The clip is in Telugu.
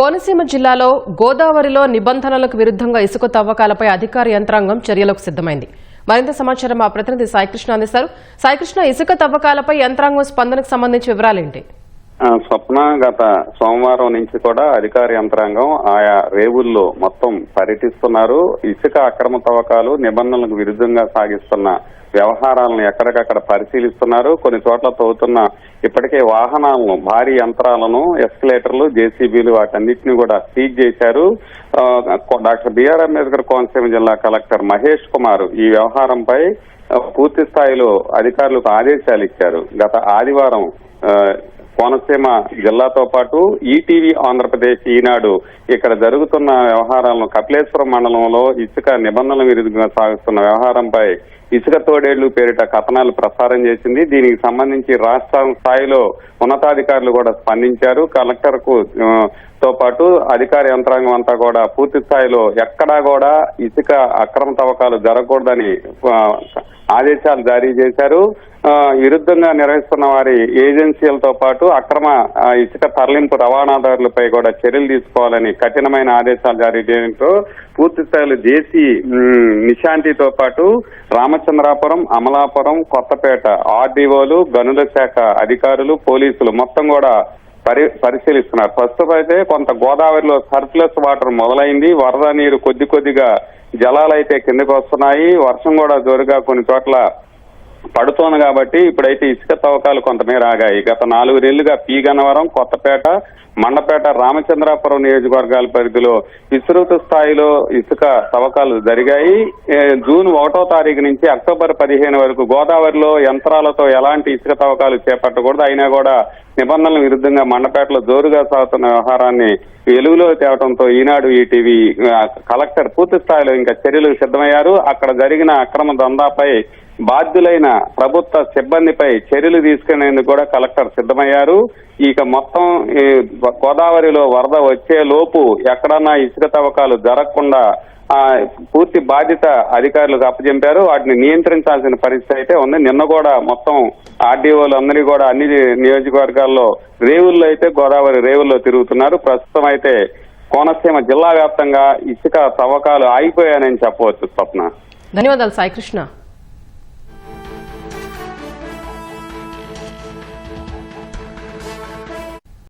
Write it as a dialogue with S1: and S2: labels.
S1: కోనసీమ జిల్లాలో గోదావరిలో నిబంధనలకు విరుద్ధంగా ఇసుక తవ్వకాలపై అధికార యంత్రాంగం చర్యలకు సిద్దమైంది మరింత సమాచారం మా ప్రతినిధి సాయికృష్ణ అందిస్తారు. సాయికృష్ణ ఇసుక తవ్వకాలపై యంత్రాంగం స్పందనకు సంబంధించి వివరాలేంటి?
S2: ఆ, స్వప్న గత సోమవారం నుంచి కూడా అధికార యంత్రాంగం ఆయా రేవుల్లో మొత్తం పర్యటిస్తున్నారు. ఇసుక అక్రమ తవ్వకాలు నిబంధనలకు విరుద్ధంగా సాగిస్తున్న వ్యవహారాలను ఎక్కడికక్కడ పరిశీలిస్తున్నారు. కొన్ని చోట్ల తవ్వుతున్న ఇప్పటికే వాహనాలను భారీ యంత్రాలను ఎస్కలేటర్లు జేసీబీలు వాటన్నిటిని కూడా సీజ్ చేశారు. డాక్టర్ బిఆర్ అంబేద్కర్ కోనసీమ జిల్లా కలెక్టర్ మహేష్ కుమార్ ఈ వ్యవహారంపై పూర్తి స్థాయిలో అధికారులకు ఆదేశాలు ఇచ్చారు. గత ఆదివారం కోనసీమ జిల్లాతో పాటు ఈటీవీ ఆంధ్రప్రదేశ్ ఈనాడు ఇక్కడ జరుగుతున్న వ్యవహారాలను కపిలేశ్వరం మండలంలో ఇసుక నిబంధనల విరుద్ధంగా సాగుతున్న వ్యవహారంపై ఇసుక తోడేళ్ళు పేరిట కథనాలు ప్రసారం చేసింది. దీనికి సంబంధించి రాష్ట్ర స్థాయిలో ఉన్నతాధికారులు కూడా స్పందించారు. కలెక్టర్కు తో పాటు అధికార యంత్రాంగం అంతా కూడా పూర్తి స్థాయిలో ఎక్కడా కూడా ఇసుక అక్రమ తవ్వకాలు జరగకూడదని ఆదేశాలు జారీ చేశారు. విరుద్ధంగా నిర్వహిస్తున్న వారి ఏజెన్సీలతో పాటు అక్రమ ఇసుక తరలింపు రవాణాదారులపై కూడా చర్యలు తీసుకోవాలని కఠినమైన ఆదేశాలు జారీ చేయడంతో పూర్తి స్థాయిలో దేశీ నిశాంతితో పాటు రామ రామచంద్రాపురం అమలాపురం కొత్తపేట ఆర్డీఓలు గనుల శాఖ అధికారులు పోలీసులు మొత్తం కూడా పరి పరిశీలిస్తున్నారు. ప్రస్తుతం అయితే కొంత గోదావరిలో సర్ప్లస్ వాటర్ మొదలైంది. వరద నీరు కొద్ది కొద్దిగా జలాలైతే కిందకు వస్తున్నాయి. వర్షం కూడా జోరుగా కొన్ని చోట్ల పడుతోంది కాబట్టి ఇప్పుడైతే ఇసుక తవ్వకాలు కొంతమేర ఆగాయి. గత నాలుగు నెలలుగా పీ గన్నవరం కొత్తపేట మండపేట రామచంద్రాపురం నియోజకవర్గాల పరిధిలో విస్తృత స్థాయిలో ఇసుక తవ్వకాలు జరిగాయి. జూన్ ఒకటో తారీఖు నుంచి అక్టోబర్ పదిహేను వరకు గోదావరిలో యంత్రాలతో ఎలాంటి ఇసుక తవ్వకాలు చేపట్టకూడదు. అయినా కూడా నిబంధనల విరుద్ధంగా మండపేటలో జోరుగా సాగుతున్న వ్యవహారాన్ని వెలుగులో తేవడంతో ఈనాడు ఈటీవీ కలెక్టర్ పూర్తి స్థాయిలో ఇంకా చర్యలు సిద్ధమయ్యారు. అక్కడ జరిగిన అక్రమ దందాపై బాధ్యులైన ప్రభుత్వ సిబ్బందిపై చర్యలు తీసుకునేందుకు కూడా కలెక్టర్ సిద్ధమయ్యారు. ఇక మొత్తం ఈ గోదావరిలో వరద వచ్చే లోపు ఎక్కడన్నా ఇసుక తవ్వకాలు జరగకుండా పూర్తి బాధ్యత అధికారులకు అప్పచెంపారు వాటిని నియంత్రించాల్సిన పరిస్థితి అయితే ఉంది. నిన్న కూడా మొత్తం ఆర్డీఓలు అందరినీ కూడా అన్ని నియోజకవర్గాల్లో రేవుల్లో అయితే గోదావరి రేవుల్లో తిరుగుతున్నారు. ప్రస్తుతం అయితే కోనసీమ జిల్లా వ్యాప్తంగా ఇసుక తవ్వకాలు ఆగిపోయానని చెప్పవచ్చు స్వప్న.
S1: ధన్యవాదాలు సాయికృష్ణ.